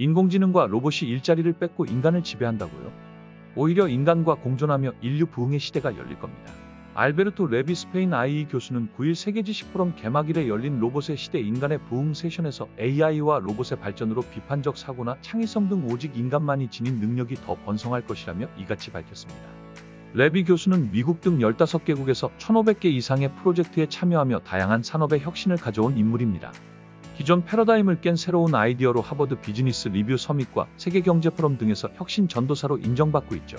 인공지능과 로봇이 일자리를 뺏고 인간을 지배한다고요? 오히려 인간과 공존하며 인류 부흥의 시대가 열릴 겁니다. 알베르토 레비 스페인 IE 교수는 9일 세계지식 포럼 개막일에 열린 로봇의 시대 인간의 부흥 세션에서 AI와 로봇의 발전으로 비판적 사고나 창의성 등 오직 인간만이 지닌 능력이 더 번성할 것이라며 이같이 밝혔습니다. 레비 교수는 미국 등 15개국에서 1,500개 이상의 프로젝트에 참여하며 다양한 산업의 혁신을 가져온 인물입니다. 기존 패러다임을 깬 새로운 아이디어로 하버드 비즈니스 리뷰 서밋과 세계경제 포럼 등에서 혁신 전도사로 인정받고 있죠.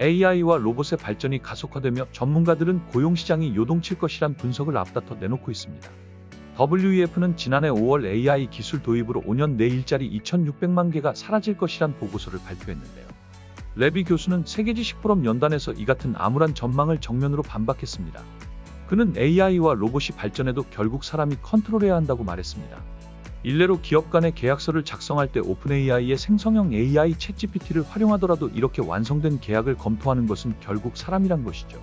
AI와 로봇의 발전이 가속화되며 전문가들은 고용시장이 요동칠 것이란 분석을 앞다퉈 내놓고 있습니다. WEF는 지난해 5월 AI 기술 도입으로 5년 내 일자리 2,600만 개가 사라질 것이란 보고서를 발표했는데요. 레비 교수는 세계지식 포럼 연단에서 이 같은 암울한 전망을 정면으로 반박했습니다. 그는 AI와 로봇이 발전해도 결국 사람이 컨트롤해야 한다고 말했습니다. 일례로 기업 간의 계약서를 작성할 때 오픈AI의 생성형 AI 챗GPT를 활용하더라도 이렇게 완성된 계약을 검토하는 것은 결국 사람이란 것이죠.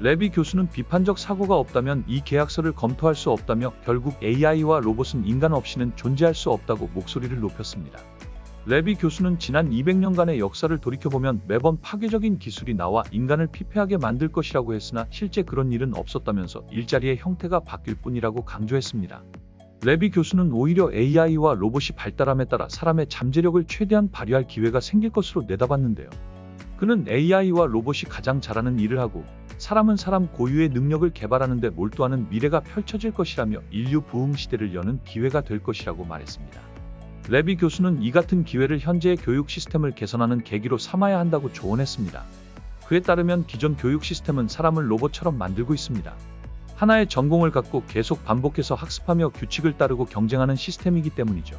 레비 교수는 비판적 사고가 없다면 이 계약서를 검토할 수 없다며 결국 AI와 로봇은 인간 없이는 존재할 수 없다고 목소리를 높였습니다. 레비 교수는 지난 200년간의 역사를 돌이켜보면 매번 파괴적인 기술이 나와 인간을 피폐하게 만들 것이라고 했으나 실제 그런 일은 없었다면서 일자리의 형태가 바뀔 뿐이라고 강조했습니다. 레비 교수는 오히려 AI와 로봇이 발달함에 따라 사람의 잠재력을 최대한 발휘할 기회가 생길 것으로 내다봤는데요. 그는 AI와 로봇이 가장 잘하는 일을 하고 사람은 사람 고유의 능력을 개발하는 데 몰두하는 미래가 펼쳐질 것이라며 인류 부흥 시대를 여는 기회가 될 것이라고 말했습니다. 레비 교수는 이 같은 기회를 현재의 교육 시스템을 개선하는 계기로 삼아야 한다고 조언했습니다. 그에 따르면 기존 교육 시스템은 사람을 로봇처럼 만들고 있습니다. 하나의 전공을 갖고 계속 반복해서 학습하며 규칙을 따르고 경쟁하는 시스템이기 때문이죠.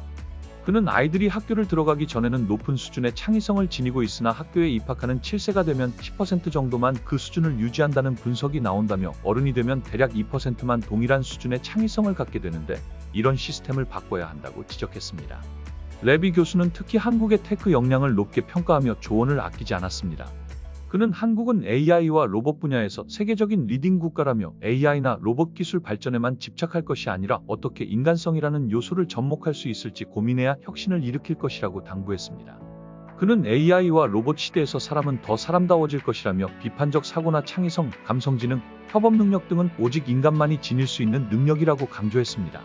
그는 아이들이 학교를 들어가기 전에는 높은 수준의 창의성을 지니고 있으나 학교에 입학하는 7세가 되면 10% 정도만 그 수준을 유지한다는 분석이 나온다며 어른이 되면 대략 2%만 동일한 수준의 창의성을 갖게 되는데 이런 시스템을 바꿔야 한다고 지적했습니다. 레비 교수는 특히 한국의 테크 역량을 높게 평가하며 조언을 아끼지 않았습니다. 그는 한국은 AI와 로봇 분야에서 세계적인 리딩 국가라며 AI나 로봇 기술 발전에만 집착할 것이 아니라 어떻게 인간성이라는 요소를 접목할 수 있을지 고민해야 혁신을 일으킬 것이라고 당부했습니다. 그는 AI와 로봇 시대에서 사람은 더 사람다워질 것이라며 비판적 사고나 창의성, 감성지능, 협업 능력 등은 오직 인간만이 지닐 수 있는 능력이라고 강조했습니다.